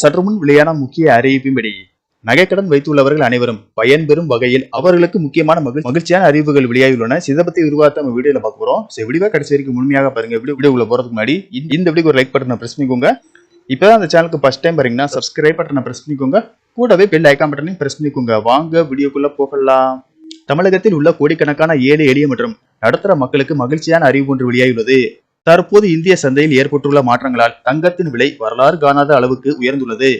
சற்று முன் வெளியான முக்கிய அறிவிப்பின்படி நகைக்கடன் வைத்துள்ளவர்கள் அனைவரும் பயன்பெறும் வகையில் அவர்களுக்கு முக்கியமான மகிழ் மகிழ்ச்சியான அறிவுகள் வெளியாகியுள்ளன. இதை பத்தி விரிவாக நம்ம வீடியோல பார்க்க போறோம். சரி வீடியோ கடைசி வரைக்கும் முழுமையாக பாருங்க. வீடியோ வீடியோக்குள்ள போறதுக்கு முன்னாடி இந்த- இந்த வீடியோக்கு ஒரு லைக் பட்டனை பிரஸ் பண்ணிக்கோங்க. இப்பதான் அந்த சேனலுக்கு ஃபர்ஸ்ட் டைம் பாருங்கன்னா சப்ஸ்கிரைப் பட்டனை பிரஸ் பண்ணிக்கோங்க. கூடவே பெல் ஐக்கான் பட்டனையும் பிரஸ் பண்ணிக்கோங்க. வாங்க வீடியோக்குள்ள போகலாம். தமிழகத்தில் உள்ள கோடிக்கணக்கான ஏழை எளிய மற்றும் நடுத்தர மக்களுக்கு மகிழ்ச்சியான அறிவு ஒன்று வெளியாகியுள்ளது. தற்போது இந்திய சந்தையில் ஏற்பட்டுள்ள மாற்றங்களால் தங்கத்தின் விலை வரலாறு காணாத அளவுக்கு உயர்ந்துள்ளது.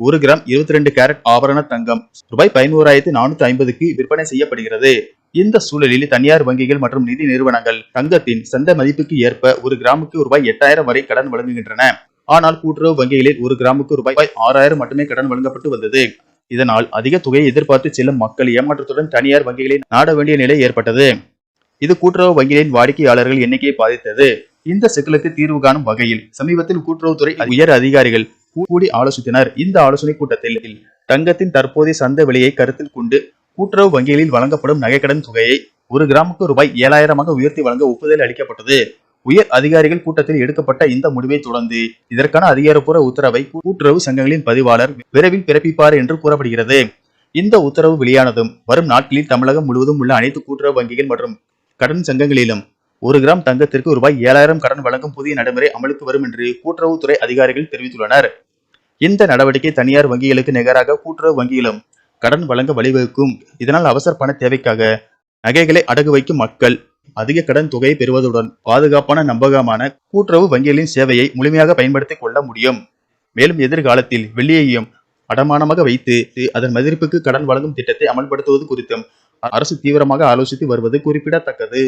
ஒரு கிராம் 22 ரெண்டு கேரட் ஆபரண தங்கம் ரூபாய் பதினோராயிரத்தி நானூத்தி ஐம்பதுக்கு விற்பனை செய்யப்படுகிறது. இந்த சூழலில் தனியார் வங்கிகள் மற்றும் நிதி நிறுவனங்கள் தங்கத்தின் சந்தை மதிப்புக்கு ஏற்ப ஒரு கிராமுக்கு ரூபாய் எட்டாயிரம் வரை கடன் வழங்குகின்றன. ஆனால் கூட்டுறவு வங்கிகளில் ஒரு கிராமுக்கு ரூபாய் ஆறாயிரம் மட்டுமே கடன் வழங்கப்பட்டு வந்தது. இதனால் அதிக தொகையை எதிர்பார்த்து செல்லும் மக்கள் ஏமாற்றத்துடன் தனியார் வங்கிகளை நாட வேண்டிய நிலை ஏற்பட்டது. இது கூட்டுறவு வங்கிகளின் வாடிக்கையாளர்கள் எண்ணிக்கையை பாதித்தது. இந்த சிக்கலுக்கு தீர்வு காணும் வகையில் சமீபத்தில் கூட்டுறவுத்துறை உயர் அதிகாரிகள் கூடி ஆலோசித்தனர். இந்த ஆலோசனை கூட்டத்தில் தங்கத்தின் தற்போதைய சந்தை விலையை கருத்தில் கொண்டு கூட்டுறவு வங்கிகளில் வழங்கப்படும் நகைக்கடன் தொகையை ஒரு கிராமுக்கு ரூபாய் ஏழாயிரமாக உயர்த்தி வழங்க ஒப்புதல் அளிக்கப்பட்டது. உயர் அதிகாரிகள் கூட்டத்தில் எடுக்கப்பட்ட இந்த முடிவை தொடர்ந்து இதற்கான அதிகாரப்பூர்வ உத்தரவை கூட்டுறவு சங்கங்களின் பதிவாளர் விரைவில் பிறப்பிப்பார் என்று கூறப்படுகிறது. இந்த உத்தரவு வெளியானதும் வரும் நாட்களில் தமிழகம் முழுவதும் உள்ள அனைத்து கூட்டுறவு வங்கிகள் மற்றும் கடன் சங்கங்களிலும் ஒரு கிராம் தங்கத்திற்கு ரூபாய் ஏழாயிரம் கடன் வழங்கும் புதிய நடைமுறை அமலுக்கு வரும் என்று கூட்டுறவுத்துறை அதிகாரிகள் தெரிவித்துள்ளனர். இந்த நடவடிக்கை தனியார் வங்கிகளுக்கு நிகராக கூட்டுறவு வங்கியிலும் கடன் வழங்க வழிவகுக்கும். இதனால் அவசர பண தேவைக்காக நகைகளை அடகு வைக்கும் மக்கள் அதிக கடன் தொகையை பெறுவதுடன் பாதுகாப்பான நம்பகமான கூட்டுறவு வங்கிகளின் சேவையை முழுமையாக பயன்படுத்திக் கொள்ள முடியும். மேலும் எதிர்காலத்தில் வெள்ளியையும் அடமானமாக வைத்து அதன் மதிப்புக்கு கடன் வழங்கும் திட்டத்தை அமல்படுத்துவது குறித்தும் அரசு தீவிரமாக ஆலோசித்து வருவது குறிப்பிடத்தக்கது.